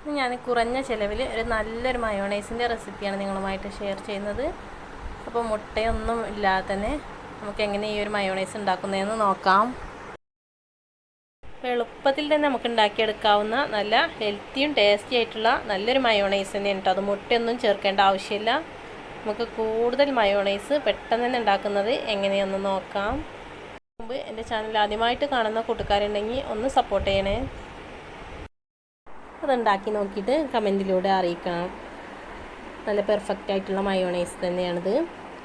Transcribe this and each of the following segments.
ഇന്ന് ഞാൻ കുറഞ്ഞ ചിലവിൽ ഒരു നല്ലൊരു മയോണൈസിന്റെ റെസിപ്പിയാണ് നിങ്ങളുമായിട്ട് ഷെയർ ചെയ്യുന്നത്. അപ്പോൾ മുട്ടയൊന്നും ഇല്ലാതെ തന്നെ നമുക്ക് എങ്ങനെ ഈ ഒരു മയോണൈസ് ഉണ്ടാക്കുന്നതെന്ന് നോക്കാം. എളുപ്പത്തിൽ തന്നെ നമുക്ക് ഉണ്ടാക്കിയെടുക്കാവുന്ന നല്ല ഹെൽത്തിയും ടേസ്റ്റി ആയിട്ടുള്ള നല്ലൊരു മയോണൈസ് തന്നെയാണ് കേട്ടോ. അത് മുട്ടയൊന്നും ചേർക്കേണ്ട ആവശ്യമില്ല. നമുക്ക് കൂടുതൽ മയോണൈസ് പെട്ടെന്ന് തന്നെ ഉണ്ടാക്കുന്നത് എങ്ങനെയൊന്ന് നോക്കാം. മുമ്പ് എന്റെ ചാനൽ ആദ്യമായിട്ട് കാണുന്ന കൂട്ടുകാരുണ്ടെങ്കിൽ ഒന്ന് സപ്പോർട്ട് ചെയ്യണേ. അതുണ്ടാക്കി നോക്കിയിട്ട് കമന്റിലൂടെ അറിയിക്കണം. നല്ല പെർഫെക്റ്റ് ആയിട്ടുള്ള മയോണൈസ് തന്നെയാണിത്.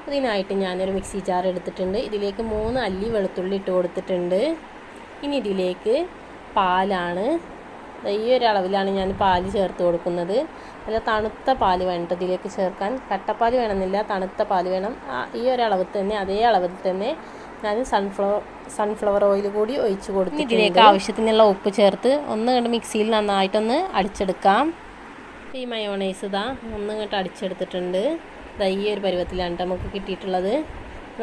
അതിനായിട്ട് ഞാനൊരു മിക്സി ജാർ എടുത്തിട്ടുണ്ട്. ഇതിലേക്ക് മൂന്ന് അല്ലി വെളുത്തുള്ളി ഇട്ട് കൊടുത്തിട്ടുണ്ട്. ഇനി ഇതിലേക്ക് പാലാണ്. ഈ അളവിലാണ് ഞാൻ പാൽ ചേർത്ത് കൊടുക്കുന്നത്. നല്ല തണുത്ത പാൽ വേണ്ട ഇതിലേക്ക് ചേർക്കാൻ. കട്ടപ്പാൽ വേണമെന്നില്ല തണുത്ത പാൽ വേണം. ഈ ഒരളവിൽ തന്നെ അതേ അളവിൽ തന്നെ ഞാൻ സൺഫ്ലവർ സൺഫ്ലവർ ഓയിൽ കൂടി ഒഴിച്ചു കൊടുത്തു ഇതിലേക്ക് ആവശ്യത്തിനുള്ള ഉപ്പ് ചേർത്ത് ഒന്ന് കണ്ട് മിക്സിയിൽ നന്നായിട്ടൊന്ന് അടിച്ചെടുക്കാം. ഈ മയോണൈസ് ഇതാ ഒന്ന് ഇങ്ങോട്ട് അടിച്ചെടുത്തിട്ടുണ്ട്. ഇതാ ഈ ഒരു പരുവത്തിലാണ് നമുക്ക് കിട്ടിയിട്ടുള്ളത്.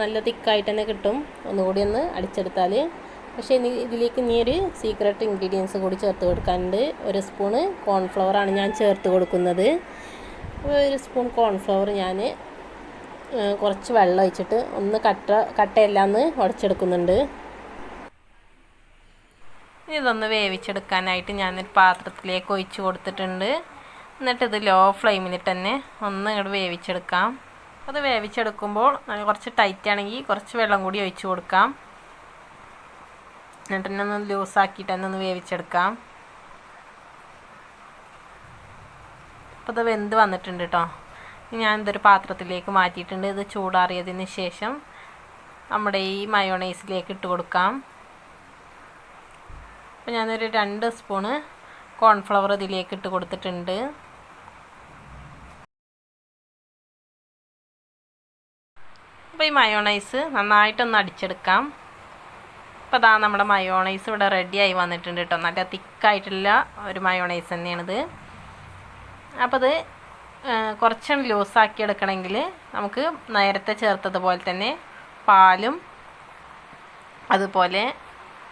നല്ല തിക്കായിട്ട് തന്നെ കിട്ടും. ഒന്നുകൂടി ഒന്ന് അടിച്ചെടുത്താൽ പക്ഷേ ഇനി ഇതിലേക്ക് ഇനി ഒരു സീക്രട്ട് ഇൻഗ്രീഡിയൻസ് കൂടി ചേർത്ത് കൊടുക്കാനുണ്ട്. ഒരു സ്പൂണ് കോൺഫ്ലവറാണ് ഞാൻ ചേർത്ത് കൊടുക്കുന്നത്. ഒരു സ്പൂൺ കോൺഫ്ലവർ ഞാൻ കുറച്ച് വെള്ളം ഒഴിച്ചിട്ട് ഒന്ന് കട്ട കട്ടയെല്ലാം ഒന്ന് ഉടച്ചെടുക്കുന്നുണ്ട്. ഇതൊന്ന് വേവിച്ചെടുക്കാനായിട്ട് ഞാനൊരു പാത്രത്തിലേക്ക് ഒഴിച്ചു കൊടുത്തിട്ടുണ്ട്. എന്നിട്ട് ഇത് ലോ ഫ്ലെയിമിൽ തന്നെ ഒന്ന് ഇങ്ങോട്ട് വേവിച്ചെടുക്കാം. അത് വേവിച്ചെടുക്കുമ്പോൾ കുറച്ച് ടൈറ്റ് ആണെങ്കിൽ കുറച്ച് വെള്ളം കൂടി ഒഴിച്ചു കൊടുക്കാം. എന്നിട്ട് തന്നെ ഒന്ന് ലൂസാക്കിയിട്ട് തന്നെ ഒന്ന് വേവിച്ചെടുക്കാം. അപ്പോൾ ഇത് വെന്ത് വന്നിട്ടുണ്ട് കേട്ടോ ഞാൻ ഇതൊരു പാത്രത്തിലേക്ക് മാറ്റിയിട്ടുണ്ട്. ഇത് ചൂടാറിയതിന് ശേഷം നമ്മുടെ ഈ മയോണൈസിലേക്ക് ഇട്ട് കൊടുക്കാം. അപ്പോൾ ഞാനൊരു രണ്ട് സ്പൂണ് കോൺഫ്ലവർ ഇതിലേക്ക് ഇട്ട് കൊടുത്തിട്ടുണ്ട്. അപ്പോൾ ഈ മയോണൈസ് നന്നായിട്ടൊന്ന് അടിച്ചെടുക്കാം. അപ്പോൾ അതാ നമ്മുടെ മയോണൈസ് ഇവിടെ റെഡിയായി വന്നിട്ടുണ്ട് കേട്ടോ നല്ല തിക്കായിട്ടുള്ള ഒരു മയോണൈസ് തന്നെയാണിത്. അപ്പോൾ അത് കുറച്ചൊന്ന് ലൂസാക്കി എടുക്കണമെങ്കിൽ നമുക്ക് നേരത്തെ ചേർത്തതുപോലെ തന്നെ പാലും അതുപോലെ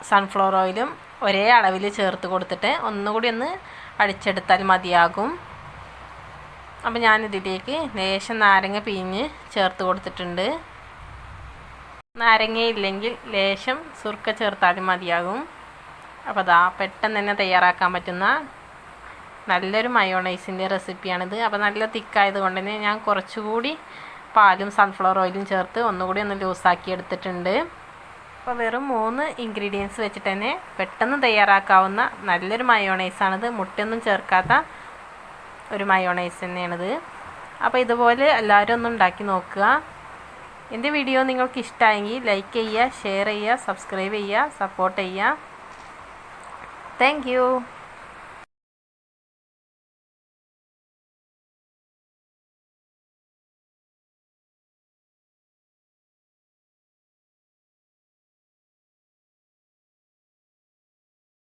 സൺഫ്ലവർ ഓയിലും ഒരേ അളവിൽ ചേർത്ത് കൊടുത്തിട്ട് ഒന്നുകൂടി ഒന്ന് അടിച്ചെടുത്താൽ മതിയാകും. അപ്പോൾ ഞാനിതിലേക്ക് ലേശം നാരങ്ങ പിഴിഞ്ഞ് ചേർത്ത് കൊടുത്തിട്ടുണ്ട്. നാരങ്ങയില്ലെങ്കിൽ ലേശം സുർക്ക ചേർത്താലും മതിയാകും. അപ്പോൾ അതാ പെട്ടെന്ന് തന്നെ തയ്യാറാക്കാൻ പറ്റുന്ന നല്ലൊരു മയോണൈസിന്റെ റെസിപ്പിയാണിത്. അപ്പോൾ നല്ല തിക്കായത് കൊണ്ട് തന്നെ ഞാൻ കുറച്ചുകൂടി പാലും സൺഫ്ലവർ ഓയിലും ചേർത്ത് ഒന്നുകൂടി ഒന്ന് ലൂസാക്കി എടുത്തിട്ടുണ്ട്. അപ്പോൾ വെറും മൂന്ന് ഇൻഗ്രീഡിയൻസ് വെച്ചിട്ട് തന്നെ പെട്ടെന്ന് തയ്യാറാക്കാവുന്ന നല്ലൊരു മയോണൈസാണിത്. മുട്ടയൊന്നും ചേർക്കാത്ത ഒരു മയോണൈസ് തന്നെയാണിത്. അപ്പോൾ ഇതുപോലെ എല്ലാവരും ഒന്ന് ഉണ്ടാക്കി നോക്കുക. എന്റെ വീഡിയോ നിങ്ങൾക്ക് ഇഷ്ടമായെങ്കിൽ ലൈക്ക് ചെയ്യുക ഷെയർ ചെയ്യുക സബ്സ്ക്രൈബ് ചെയ്യുക സപ്പോർട്ട് ചെയ്യുക. താങ്ക്